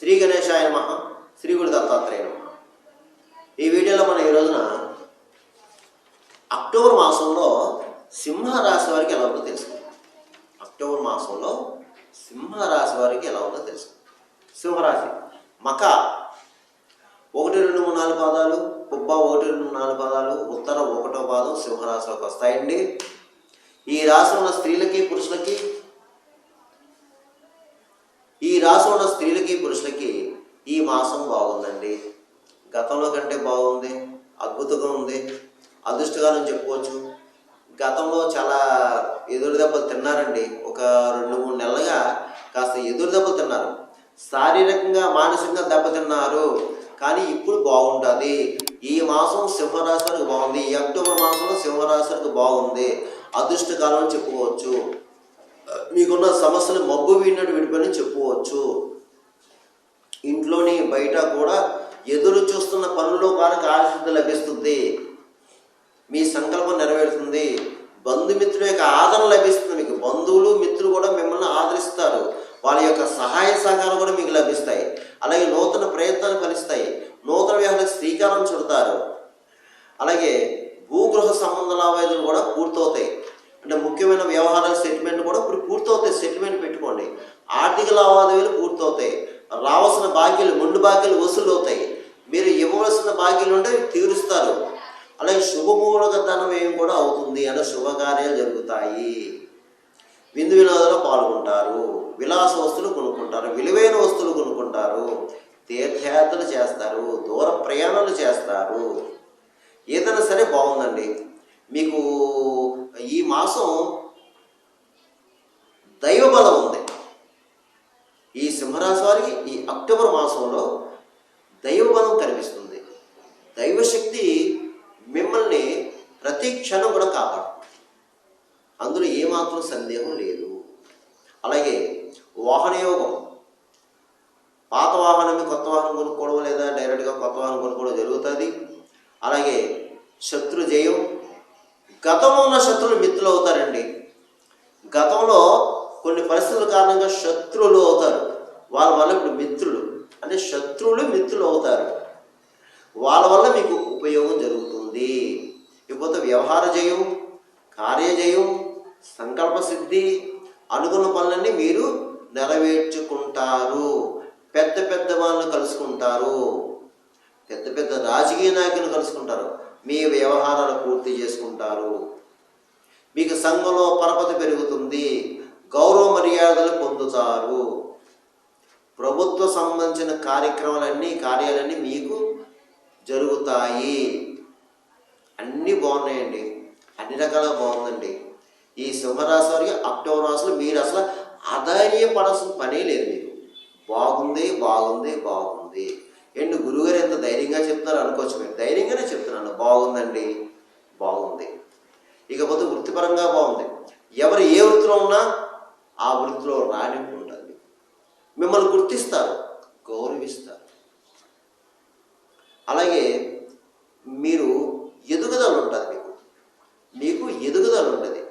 శ్రీ గణేశాయ నమ శ్రీ గురు దత్తాత్రేయ నమ. ఈ వీడియోలో మనం ఈ రోజున అక్టోబర్ మాసంలో సింహ రాశి వారికి ఎలా ఉందో తెలుసుకుందాం. అక్టోబర్ మాసంలో సింహ రాశి వారికి ఎలా ఉందో తెలుసుకుందాం. సింహరాశి మక ఒకటి రెండు మూడు నాలుగు పాదాలు కుబ్బ ఒకటి రెండు నాలుగు పాదాలు ఉత్తర ఒకటో పాదం సింహరాశిలోకి వస్తాయండి. ఈ రాశి ఉన్న స్త్రీలకి పురుషులకి ఈ రాశిలో ఉన్న స్త్రీలకి పురుషులకి ఈ మాసం బాగుందండి గతంలో కంటే బాగుంది అద్భుతంగా ఉంది. అదృష్టకాలం చెప్పుకోవచ్చు. గతంలో చాలా ఎదురు దెబ్బలు తిన్నారండి. ఒక రెండు మూడు నెలలుగా కాస్త ఎదురు దెబ్బలు తిన్నారు. శారీరకంగా మానసికంగా దెబ్బతిన్నారు. కానీ ఇప్పుడు బాగుంటుంది. ఈ మాసం సింహరాశులకు బాగుంది. ఈ అక్టోబర్ మాసంలో సింహరాశులకు బాగుంది. అదృష్టకాలం అని చెప్పుకోవచ్చు. మీకున్న సమస్యలు మబ్బు వీడినట్టు విడిపోయి చెప్పుకోవచ్చు. ఇంట్లోని బయట కూడా ఎదురు చూస్తున్న పనుల్లో కనుక ఆశిద్ధి లభిస్తుంది. మీ సంకల్పం నెరవేరుతుంది. బంధుమిత్రుల యొక్క ఆదరణ లభిస్తుంది. మీకు బంధువులు మిత్రులు కూడా మిమ్మల్ని ఆదరిస్తారు. వాళ్ళ యొక్క సహాయ సహకారం కూడా మీకు లభిస్తాయి. అలాగే నూతన ప్రయత్నాలు ఫలిస్తాయి. నూతన వ్యవహారాలకు శ్రీకారం చుడతారు. అలాగే భూగృహ సంబంధ లావాదేవీలు కూడా పూర్తవుతాయి. అంటే ముఖ్యమైన వ్యవహారాల సెటిల్మెంట్ కూడా ఇప్పుడు పూర్తవుతాయి. సెటిల్మెంట్ పెట్టుకోండి. ఆర్థిక లావాదేవీలు పూర్తవుతాయి. రావాల్సిన బాకీలు ముండు బాకీలు వసూలు అవుతాయి మీరు ఇవ్వవలసిన బాకీలు ఉంటే తీరుస్తారు. అలాగే శుభమూలక ధనం ఏం కూడా అవుతుంది అలా శుభకార్యాలు జరుగుతాయి. విందు వినోదంలో పాల్గొంటారు. విలాస వస్తువులు కొనుక్కుంటారు. విలువైన వస్తువులు కొనుక్కుంటారు. తీర్థయాత్రలు చేస్తారు. దూర ప్రయాణాలు చేస్తారు. ఏదైనా సరే బాగుందండి. మీకు ఈ మాసం దైవబలం ఉంది. ఈ సింహరాశి వారికి ఈ అక్టోబర్ మాసంలో దైవబలం కనిపిస్తుంది దైవశక్తి మిమ్మల్ని ప్రతి క్షణం కూడా కాపాడుతుంది. అందులో ఏమాత్రం సందేహం లేదు. అలాగే వాహనయోగం. పాత వాహనం కొత్త వాహనం కొనుక్కోవడం లేదా డైరెక్ట్గా కొత్త వాహనం కొనుక్కోవడం జరుగుతుంది. అలాగే శత్రు జయం. గతంలో ఉన్న శత్రువులు మిత్రులు అవుతారండి. గతంలో కొన్ని పరిస్థితుల కారణంగా శత్రువులు అవుతారు. వాళ్ళ వల్ల ఇప్పుడు మిత్రులు. అంటే శత్రువులు మిత్రులు అవుతారు. వాళ్ళ వల్ల మీకు ఉపయోగం జరుగుతుంది. ఇకపోతే వ్యవహార జయం కార్యజయం సంకల్ప సిద్ధి అనుకున్న పనులన్నీ మీరు నెరవేర్చుకుంటారు. పెద్ద పెద్ద వాళ్ళని కలుసుకుంటారు. పెద్ద పెద్ద రాజకీయ నాయకులను కలుసుకుంటారు. మీ వ్యవహారాలు పూర్తి చేసుకుంటారు. మీకు సంఘంలో పరపతి పెరుగుతుంది. గౌరవ మర్యాదలు పొందుతారు. ప్రభుత్వ సంబంధించిన కార్యక్రమాలన్నీ కార్యాలన్నీ మీకు జరుగుతాయి. అన్నీ బాగున్నాయండి. అన్ని రకాలుగా బాగుందండి. ఈ సింహరాశి వారికి అక్టోబర్ మాసంలో మీరు అసలు ఆధార్యపడాల్సిన పనే లేదు మీరు బాగుంది బాగుంది బాగుంది. ఏంటి గురువుగారు ఎంత ధైర్యంగా చెప్తున్నారు అనుకోవచ్చు మీరు. ధైర్యంగానే చెప్తున్నాను. బాగుందండి. బాగుంది. ఇకపోతే వృత్తిపరంగా బాగుంది. ఎవరు ఏ వృత్తిలో ఉన్నా ఆ వృత్తిలో రాణింపు ఉంటుంది మిమ్మల్ని గుర్తిస్తారు గౌరవిస్తారు. అలాగే మీరు ఎదుగుదల ఉంటుంది మీకు. మీకు ఎదుగుదల ఉంటుంది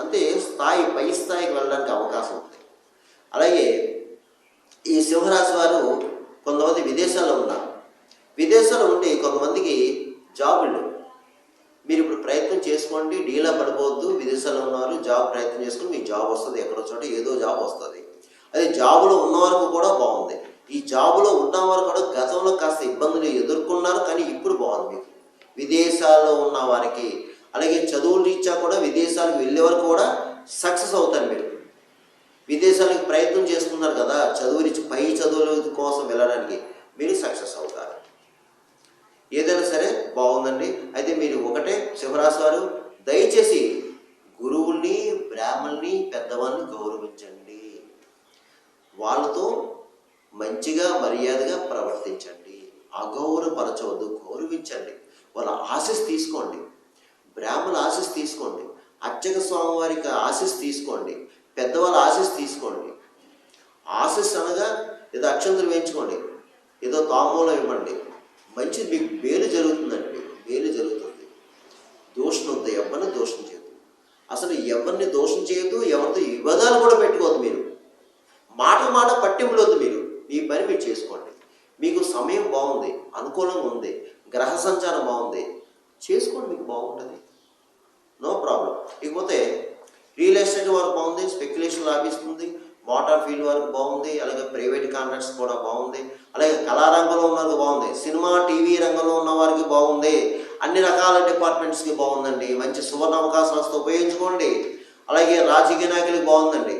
అంటే స్థాయి పై స్థాయికి వెళ్ళడానికి అవకాశం ఉంది. అలాగే ఈ సింహరాశి వారు కొంతమంది విదేశాల్లో ఉన్నారు. విదేశాల్లో ఉండి కొంతమందికి జాబులు మీరు ఇప్పుడు ప్రయత్నం చేసుకోండి డీలా పడిపోవద్దు. విదేశాల్లో ఉన్నారు జాబ్ ప్రయత్నం చేసుకుని మీకు జాబ్ వస్తుంది. ఎక్కడో చోట ఏదో జాబ్ వస్తుంది. అదే జాబులో ఉన్నవారికి కూడా బాగుంది. ఈ జాబులో ఉన్నవారు కూడా గతంలో కాస్త ఇబ్బందులు ఎదుర్కొన్నారు కానీ ఇప్పుడు బాగుంది మీకు. విదేశాల్లో ఉన్న వారికి అలాగే చదువుల రీత్యా కూడా విదేశాలకు వెళ్ళే వరకు కూడా సక్సెస్ అవుతారు మీరు. విదేశాలకు ప్రయత్నం చేస్తున్నారు కదా చదువు రీతి పై చదువుల కోసం వెళ్ళడానికి మీరు సక్సెస్ అవుతారు. ఏదైనా సరే బాగుందండి. అయితే మీరు ఒకటే శివరాశి వారు దయచేసి వాళ్ళతో మంచిగా మర్యాదగా ప్రవర్తించండి. అగౌరవపరచవద్దు గౌరవించండి. వాళ్ళ ఆశీస్ తీసుకోండి. బ్రాహ్మణ ఆశీస్ తీసుకోండి. అర్చక స్వామివారికి ఆశీస్ తీసుకోండి. పెద్దవాళ్ళ ఆశీస్ తీసుకోండి. ఆశీస్ అనగా ఏదో అక్షంతులు వేయించుకోండి. ఏదో తామూలం ఇవ్వండి. మంచి మీకు మేలు జరుగుతుందండి. మీకు మేలు జరుగుతుంది. దోషం వద్దు ఎవరిని దోషం చేయదు అసలు ఎవరిని దోషం చేయదు ఎవరితో వివాదాలు కూడా పెట్టుకోవద్దు మీరు. మాట మాట పట్టింపులొద్దు మీరు మీ పని మీరు చేసుకోండి. మీకు సమయం బాగుంది అనుకూలంగా ఉంది గ్రహ సంచారం బాగుంది చేసుకోండి మీకు బాగుంటుంది. No problem. ఇకపోతే రియల్ ఎస్టేట్ వరకు బాగుంది స్పెక్యులేషన్ లాభిస్తుంది వాటర్ ఫీల్డ్ వరకు బాగుంది అలాగే ప్రైవేట్ కాంట్రాక్ట్స్ కూడా బాగుంది అలాగే కళారంగంలో ఉన్నది బాగుంది సినిమా టీవీ రంగంలో ఉన్న వారికి బాగుంది అన్ని రకాల డిపార్ట్మెంట్స్కి బాగుందండి. మంచి సువర్ణ అవకాశాలతో ఉపయోగించుకోండి. అలాగే రాజకీయ నాయకులకి బాగుందండి.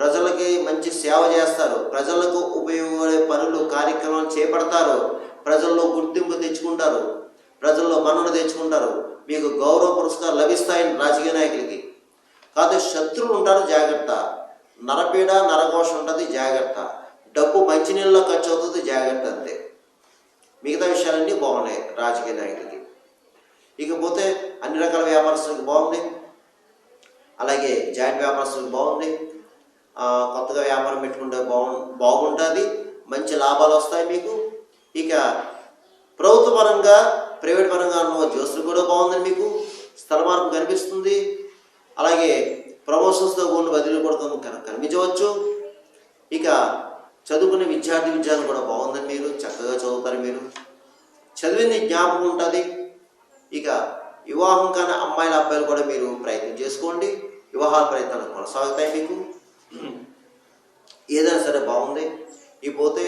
ప్రజలకి మంచి సేవ చేస్తారు. ప్రజలకు ఉపయోగపడే పనులు కార్యక్రమాలు చేపడతారు. ప్రజల్లో గుర్తింపు తెచ్చుకుంటారు. ప్రజల్లో మన్నన తెచ్చుకుంటారు. మీకు గౌరవ పురస్కారం లభిస్తాయి రాజకీయ నాయకులకి. కాదు శత్రువులు ఉంటారు జాగ్రత్త. నరపీడ నరఘోష ఉంటుంది జాగ్రత్త. డబ్బు మంచినీళ్ళలో ఖర్చు అవుతుంది జాగ్రత్త అంతే. మిగతా విషయాలన్నీ బాగున్నాయి రాజకీయ నాయకులకి. ఇకపోతే అన్ని రకాల వ్యాపారస్తులకు బాగుంది అలాగే జాయింట్ వ్యాపారస్తులకు బాగుంది కొత్తగా వ్యాపారం పెట్టుకుంటే బాగు బాగుంటుంది మంచి లాభాలు వస్తాయి మీకు. ఇక ప్రభుత్వ పరంగా ప్రైవేట్ పరంగా ఉన్న జ్యోతులు కూడా బాగుందండి మీకు. స్థల మార్పు కనిపిస్తుంది. అలాగే ప్రమోషన్స్తో కూడిన బదిలీ కూడా కనిపించవచ్చు. ఇక చదువుకునే విద్యార్థి విద్యార్థులు కూడా బాగుందండి మీరు. చక్కగా చదువుతారు మీరు. చదివింది జ్ఞాపకం ఉంటుంది. ఇక వివాహం కానీ అమ్మాయిల అబ్బాయిలు కూడా మీరు ప్రయత్నం చేసుకోండి. వివాహాల ప్రయత్నాలు కొనసాగుతాయి మీకు. ఏదైనా సరే బాగుంది. ఇకపోతే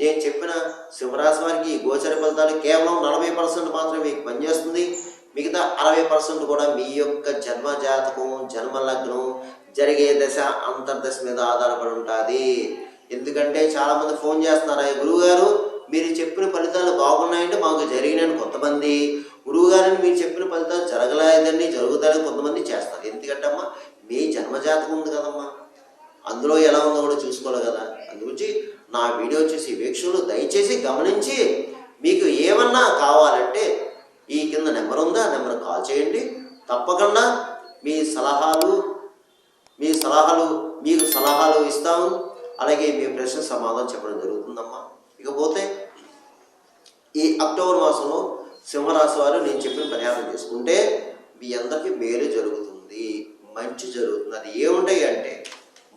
నేను చెప్పిన సింహరాశి వారికి ఈ గోచర ఫలితాలు కేవలం నలభై పర్సెంట్ మాత్రమే మీకు పనిచేస్తుంది. మిగతా అరవై పర్సెంట్ కూడా మీ యొక్క జన్మ జాతకం జన్మ లగ్నం జరిగే దశ అంతర్దశ మీద ఆధారపడి ఉంటుంది. ఎందుకంటే చాలామంది ఫోన్ చేస్తున్నారు గురువు గురువుగారు మీరు చెప్పిన ఫలితాలు బాగున్నాయంటే మాకు జరిగినాయని కొంతమంది. గురువుగారిని మీరు చెప్పిన ఫలితాలు జరగలేదని జరుగుతాయని కొంతమంది చేస్తారు. ఎందుకంటే అమ్మా మీ జన్మజాతకం ఉంది కదమ్మా. అందులో ఎలా ఉందో కూడా చూసుకోవాలి కదా. అందుగురించి నా వీడియో చూసి వీక్షకులు దయచేసి గమనించి మీకు ఏమన్నా కావాలంటే ఈ కింద నెంబర్ ఉందా? నెంబర్ కాల్ చేయండి. తప్పకుండా మీ సలహాలు మీ సలహాలు మీకు సలహాలు ఇస్తాము అలాగే మీ ప్రశ్న సమాధానం చెప్పడం జరుగుతుందమ్మా. ఇకపోతే ఈ అక్టోబర్ మాసంలో సింహరాశి వారు నేను చెప్పిన పరిహారం చేసుకుంటే మీ అందరికీ మేలు జరుగుతుంది. మంచి జరుగుతుంది. అది ఏముంటాయి అంటే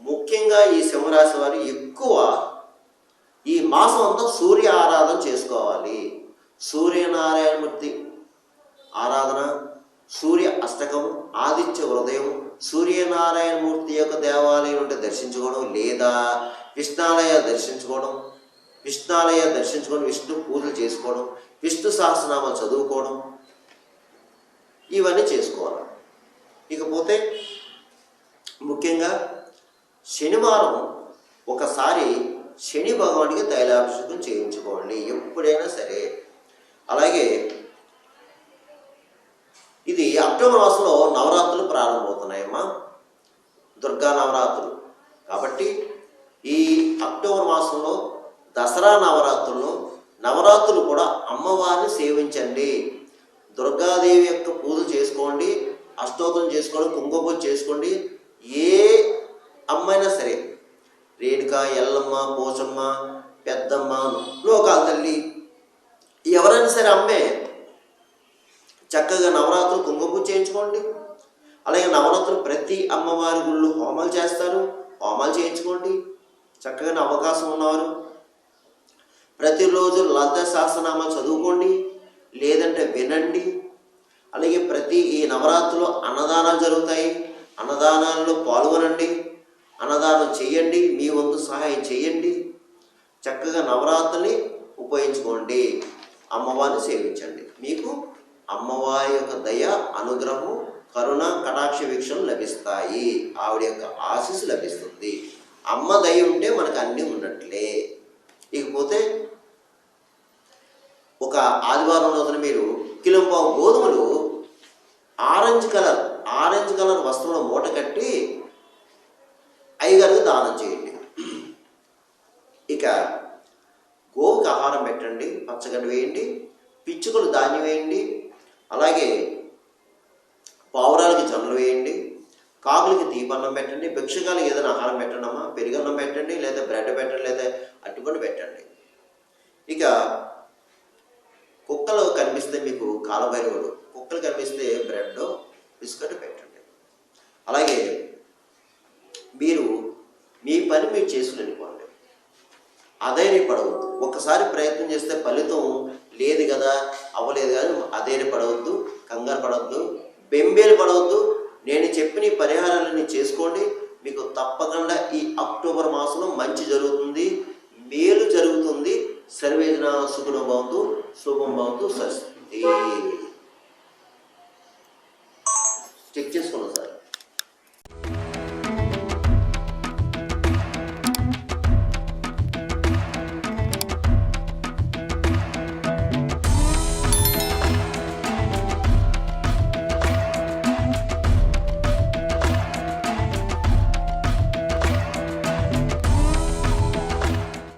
ముఖ్యంగా ఈ సింహరాశి వారు ఎక్కువ ఈ మాసం అంతా సూర్య ఆరాధన చేసుకోవాలి. సూర్యనారాయణమూర్తి ఆరాధన సూర్య అష్టకం ఆదిత్య హృదయం సూర్యనారాయణమూర్తి యొక్క దేవాలయం నుండి దర్శించుకోవడం లేదా విష్ణాలయ దర్శించుకోవడం విష్ణాలయ దర్శించుకొని విష్ణు పూజలు చేసుకోవడం విష్ణు సహస్రనామాలు చదువుకోవడం ఇవన్నీ చేసుకోవాలి. ఇకపోతే ముఖ్యంగా శనివారం ఒకసారి శని భగవానికి తైలాభిషేకం చేయించుకోండి ఎప్పుడైనా సరే. అలాగే ఇది అక్టోబర్ మాసంలో నవరాత్రులు ప్రారంభమవుతున్నాయమ్మా. దుర్గా నవరాత్రులు. కాబట్టి ఈ అక్టోబర్ మాసంలో దసరా నవరాత్రులు నవరాత్రులు కూడా అమ్మవారిని సేవించండి. దుర్గాదేవి యొక్క పూజలు చేసుకోండి అష్టోత్తరం చేసుకోండి కుంకుమ పూజ చేసుకోండి. ఏ అమ్మైనా సరే రేణుక ఎల్లమ్మ పోచమ్మ పెద్దమ్మ లోకాల తల్లి ఎవరైనా సరే అమ్మే చక్కగా నవరాత్రులు కుంకుమ చేయించుకోండి. అలాగే నవరాత్రులు ప్రతి అమ్మవారి గుళ్ళు హోమాలు చేస్తారు హోమాలు చేయించుకోండి. చక్కగా అవకాశం ఉన్నవారు ప్రతిరోజు లద్ద సహస్రనామాలు చదువుకోండి లేదంటే వినండి. అలాగే ప్రతి ఈ నవరాత్రిలో అన్నదానాలు జరుగుతాయి అన్నదానాల్లో పాల్గొనండి. అన్నదానం చేయండి మీ వంతు సహాయం చేయండి. చక్కగా నవరాత్రిని ఉపయోగించుకోండి. అమ్మవారిని సేవించండి. మీకు అమ్మవారి యొక్క దయ అనుగ్రహం కరుణ కటాక్ష వీక్షణలు లభిస్తాయి. ఆవిడ యొక్క ఆశీస్సు లభిస్తుంది. అమ్మ దయ ఉంటే మనకు అన్నీ ఉన్నట్లే. ఇకపోతే ఒక ఆదివారం రోజున మీరు కిలంపావు గోధుమలు ఆరెంజ్ కలర్ ఆరెంజ్ కలర్ వస్త్రంలో మూట కట్టి అయ్యగారికి దానం చేయండి ఇక గోవుకి ఆహారం పెట్టండి పచ్చగడ్డ వేయండి పిచ్చుకలు ధాన్యం వేయండి అలాగే పావురాలకి జొన్నలు వేయండి కాకులకి దీపన్నం పెట్టండి భిక్షకాలకి ఏదైనా ఆహారం పెట్టండి అమ్మా పెరుగన్నం పెట్టండి లేదా బ్రెడ్ పెట్టండి లేదా అట్టుపండు పెట్టండి. ఇక కుక్కలు కనిపిస్తే మీకు కాలభైరవుడు కుక్కలు కనిపిస్తే బ్రెడ్ బిస్కెట్ పెట్టండి. అలాగే మీరు మీ పని మీరు చేసుకుని అదే ఇప్పుడు ఒక్కసారి ప్రయత్నం చేస్తే ఫలితం కదా? అవ్వలేదు కానీ అధైర్యపడవద్దు కంగారు పడవద్దు బెంబేలు పడవద్దు. నేను చెప్పిన పరిహారాలన్నీ చేసుకోండి. మీకు తప్పకుండా ఈ అక్టోబర్ మాసంలో మంచి జరుగుతుంది. మేలు జరుగుతుంది. సర్వేజన సుగుణం భవంతు శుభం భవంతు సరస్వతి